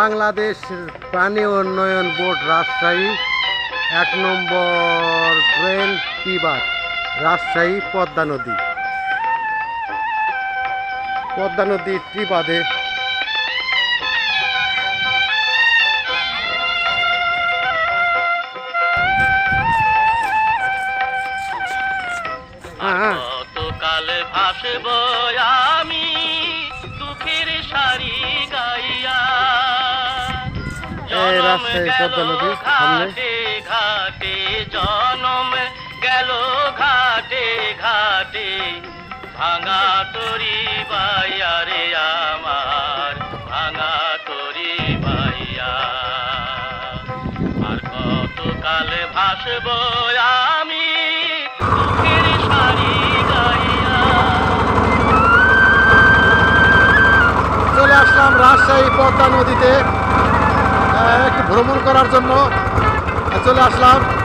বাংলাদেশ পানি উন্নয়ন বোর্ড রাজশাহী, এক নম্বর ড্রেন টিবার, রাজশাহী পদ্মা নদী। পদ্মা নদী কতকাল ভাসব আমি, দুঃখের সারি গাইয়া এই রাস্তায় পদ্মা নদী, সামনে। ঘাটে ঘাটে জনম গেল ঘাটে ঘাটে। ভাঙা তরি বাইয়া রে আমার ভাঙা তরি বাইয়া। আর কতকাল ভাসব আমি দুঃখের সারি গাইয়া। চলে আসলাম রাজশাহী পদ্মা নদীতে। একটু ভ্রমণ করার জন্য চলে আসলাম।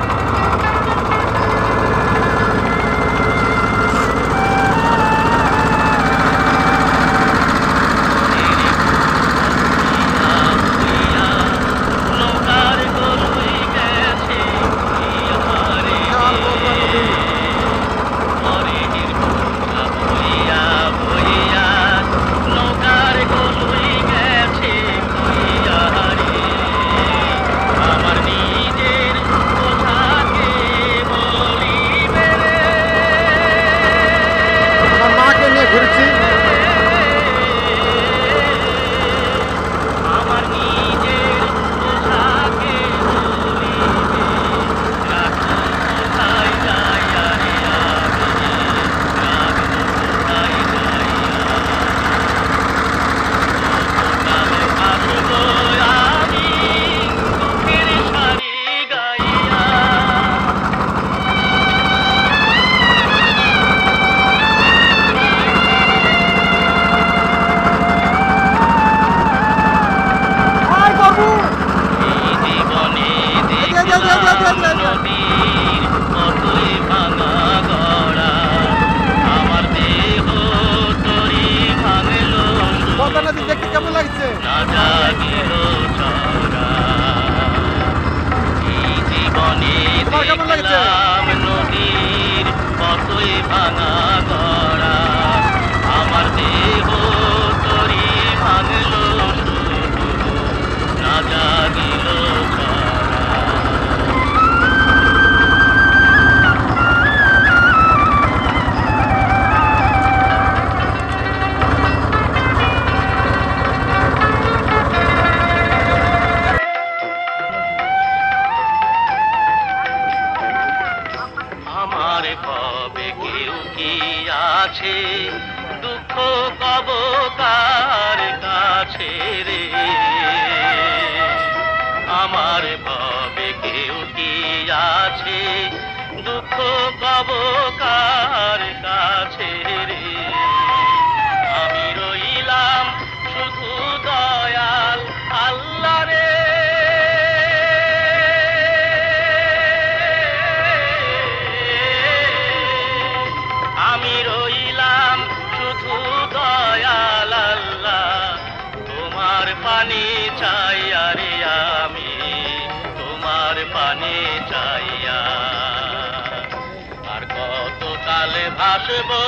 আছে দুঃখ পাব কার কাছে রে? আমার ভাবে কেউ কি আছে? দুঃখ পাব কার পানি চাই আরে আমি তোমার পানি চাইয়া আর। কত কালে ভাসবো